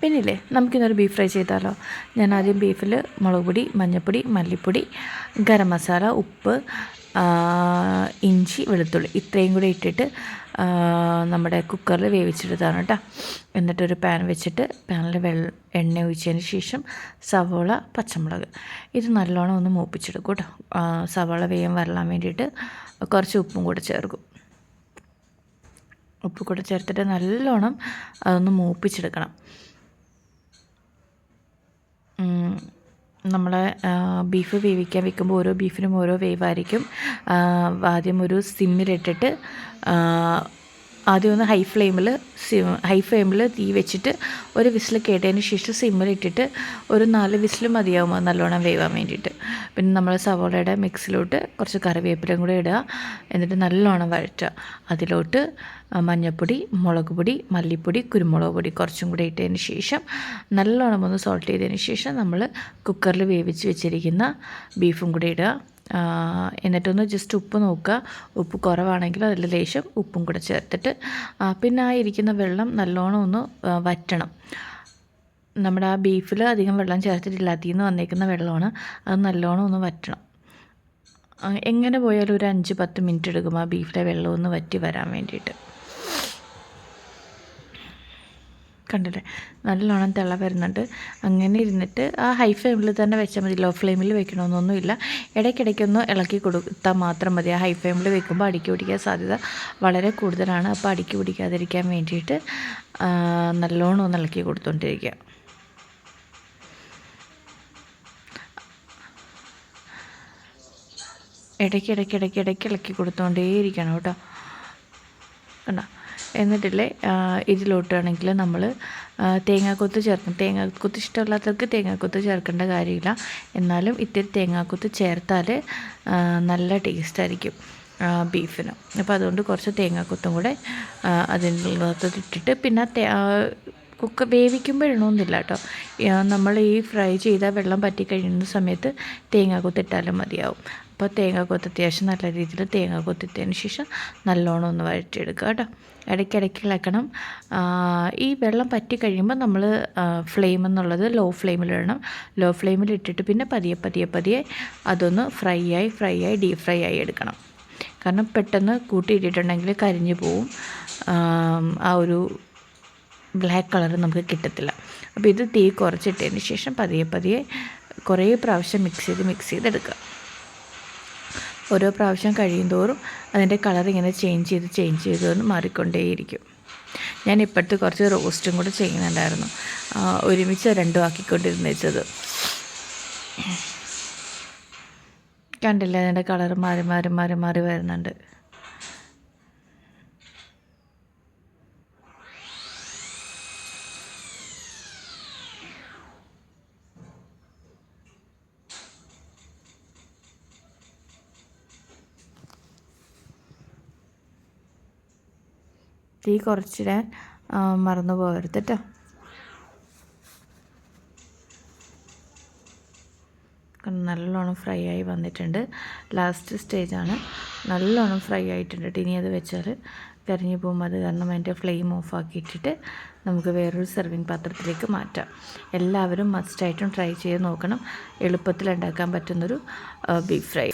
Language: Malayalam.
പിന്നില്ലേ നമുക്കിന്നൊരു ബീഫ് ഫ്രൈ ചെയ്താലോ? ഞാൻ ആദ്യം ബീഫിൽ മുളക് പൊടി മഞ്ഞൾപ്പൊടി മല്ലിപ്പൊടി ഗരം മസാല ഉപ്പ് ഇഞ്ചി വെളുത്തുള്ളി ഇത്രയും കൂടി ഇട്ടിട്ട് നമ്മുടെ കുക്കറിൽ വേവിച്ചെടുത്താണ് കേട്ടോ എന്നിട്ടൊരു പാൻ വെച്ചിട്ട് പാനിൽ വെള്ള എണ്ണ ഒഴിച്ചതിന് ശേഷം സവോള പച്ചമുളക്. ഇത് നല്ലോണം ഒന്ന് മൂപ്പിച്ചെടുക്കും കേട്ടോ സവോള വേഗം വരളാൻ വേണ്ടിയിട്ട് കുറച്ച് ഉപ്പും കൂടെ ചേർക്കും. ഉപ്പ് കൂടെ ചേർത്തിട്ട് നല്ലോണം അതൊന്ന് മൂപ്പിച്ചെടുക്കണം. നമ്മളെ ബീഫ് വേവിക്കാൻ വെക്കുമ്പോൾ ഓരോ ബീഫിനും ഓരോ വേവായിരിക്കും. ആദ്യം ഒരു സിമ്മിലിട്ടിട്ട് ആദ്യം ഒന്ന് ഹൈ ഫ്ലെയിമിൽ സിം ഹൈ ഫ്ലെയിമിൽ തീ വെച്ചിട്ട് ഒരു വിസിൽ കേട്ടതിന് ശേഷം സിമ്മിലിട്ടിട്ട് ഒരു നാല് വിസിൽ മതിയാവും നല്ലോണം വേവാൻ വേണ്ടിയിട്ട്. പിന്നെ നമ്മൾ സവോളയുടെ മിക്സിലോട്ട് കുറച്ച് കറിവേപ്പിലയും കൂടെ ഇടുക. എന്നിട്ട് നല്ലോണം വഴറ്റുക. അതിലോട്ട് മഞ്ഞൾപ്പൊടി മുളക് പൊടി മല്ലിപ്പൊടി കുരുമുളക് പൊടി കുറച്ചും കൂടി ഇട്ടതിന് ശേഷം നല്ലോണം ഒന്ന് സോൾട്ട് ചെയ്തതിന് ശേഷം നമ്മൾ കുക്കറിൽ വേവിച്ച് വെച്ചിരിക്കുന്ന ബീഫും കൂടി ഇടുക. എന്നിട്ടൊന്ന് ജസ്റ്റ് ഉപ്പ് നോക്കുക. ഉപ്പ് കുറവാണെങ്കിൽ അതിൽ ലേശം ഉപ്പും കൂടെ ചേർത്തിട്ട് പിന്നെ ആ ഇരിക്കുന്ന വെള്ളം നല്ലോണം ഒന്ന് വറ്റണം. നമ്മുടെ ആ ബീഫിൽ അധികം വെള്ളം ചേർത്തിട്ടില്ല. അതിൽ നിന്ന് വന്നേക്കുന്ന വെള്ളമാണ്. അത് നല്ലോണം ഒന്ന് വറ്റണം. എങ്ങനെ പോയാലും ഒരു അഞ്ച് പത്ത് മിനിറ്റ് എടുക്കും ആ ബീഫിലെ വെള്ളമൊന്ന് വറ്റി വരാൻ വേണ്ടിയിട്ട്. കണ്ടില്ലേ? നല്ലോണം തിള വരുന്നുണ്ട് അങ്ങനെ ഇരുന്നിട്ട് ആ ഹൈ ഫ്ലെയിമിൽ തന്നെ വെച്ചാൽ മതി. ലോ ഫ്ലെയിമിൽ വെക്കണമെന്നൊന്നുമില്ല ഇടയ്ക്കിടയ്ക്കൊന്ന് ഇളക്കി കൊടുത്താൽ മാത്രം മതി. ആ ഹൈ ഫ്ലെയിമിൽ വെക്കുമ്പോൾ അടുക്കി പിടിക്കാൻ സാധ്യത വളരെ കൂടുതലാണ്. അപ്പോൾ അടുക്കി പിടിക്കാതിരിക്കാൻ വേണ്ടിയിട്ട് നല്ലോണം ഒന്ന് ഇളക്കി കൊടുത്തുകൊണ്ടിരിക്കുക ഇടയ്ക്ക് ഇടയ്ക്ക് ഇടയ്ക്ക് ഇടയ്ക്ക് ഇളക്കി കൊടുത്തുകൊണ്ടേയിരിക്കണം കേട്ടോ. കണ്ടോ? എന്നിട്ടില്ലേ ഇതിലോട്ടാണെങ്കിൽ നമ്മൾ തേങ്ങാക്കൊത്ത് ചേർക്കും. തേങ്ങാക്കൊത്ത് ഇഷ്ടമില്ലാത്തവർക്ക് തേങ്ങാക്കൊത്ത് ചേർക്കേണ്ട കാര്യമില്ല. എന്നാലും ഇത്തിരി തേങ്ങാക്കൊത്ത് ചേർത്താൽ നല്ല ടേസ്റ്റ് ആയിരിക്കും ബീഫിന്. അപ്പോൾ അതുകൊണ്ട് കുറച്ച് തേങ്ങാക്കൊത്തും കൂടെ അതിനകത്ത് ഇട്ടിട്ട് പിന്നെ കുക്ക് വേവിക്കുമ്പോഴൊന്നുമില്ല കേട്ടോ. നമ്മൾ ഈ ഫ്രൈ ചെയ്ത വെള്ളം പറ്റി കഴിയുന്ന സമയത്ത് തേങ്ങാക്കൊത്തിട്ടാലും മതിയാവും. അപ്പോൾ തേങ്ങ കൊത്ത് അത്യാവശ്യം നല്ല രീതിയിൽ തേങ്ങ കൊത്തിത്തതിന് ശേഷം നല്ലോണം ഒന്ന് വഴറ്റിയെടുക്കുക കേട്ടോ. ഇടയ്ക്കിടയ്ക്ക് ഇളക്കണം. ഈ വെള്ളം പറ്റി കഴിയുമ്പോൾ നമ്മൾ ഫ്ലെയിം എന്നുള്ളത് ലോ ഫ്ലെയിമിലിടണം ലോ ഫ്ലെയിമിൽ ഇട്ടിട്ട് പിന്നെ പതിയെ പതിയെ പതിയെ അതൊന്ന് ഫ്രൈ ആയി ഫ്രൈ ആയി ഡീപ് ഫ്രൈ ആയി എടുക്കണം. കാരണം പെട്ടെന്ന് കൂട്ടിയിട്ടിട്ടുണ്ടെങ്കിൽ കരിഞ്ഞു പോവും. ആ ഒരു ബ്ലാക്ക് കളർ നമുക്ക് കിട്ടത്തില്ല. അപ്പോൾ ഇത് തീ കുറച്ചിട്ടതിന് ശേഷം പതിയെ പതിയെ കുറേ പ്രാവശ്യം മിക്സ് ചെയ്ത് മിക്സ് ചെയ്തെടുക്കുക. ഓരോ പ്രാവശ്യം കഴിയും തോറും അതിന്റെ കളർ ഇങ്ങനെ ചേഞ്ച് ചെയ്ത് ചേഞ്ച് ചെയ്ത് മാറിക്കൊണ്ടേയിരിക്കും. ഞാൻ ഇപ്പോഴത്തെ കുറച്ച് റോസ്റ്റും കൂടെ ചെയ്യുന്നുണ്ടായിരുന്നു. ഒരുമിച്ച് രണ്ടും ആക്കിക്കൊണ്ടിരുന്ന വെച്ചത്. കണ്ടില്ല അതിന്റെ കളർ മാറി മാറി മാറി മാറി വരുന്നുണ്ട്. തീ കുറച്ചിടാൻ മറന്നു പോകരുത് കേട്ടോ നല്ലോണം ഫ്രൈ ആയി വന്നിട്ടുണ്ട്. ലാസ്റ്റ് സ്റ്റേജാണ് നല്ലോണം ഫ്രൈ ആയിട്ടുണ്ട് ഇനി അത് വെച്ചാൽ കരിഞ്ഞു പോകും അത് കാരണം അതിന്റെ ഫ്ലെയിം ഓഫ് ആക്കിയിട്ടിട്ട് നമുക്ക് വേറൊരു സെർവിങ് പാത്രത്തിലേക്ക് മാറ്റാം. എല്ലാവരും മസ്റ്റായിട്ടും ട്രൈ ചെയ്ത് നോക്കണം. എളുപ്പത്തിൽ ഉണ്ടാക്കാൻ പറ്റുന്നൊരു ബീഫ് ഫ്രൈ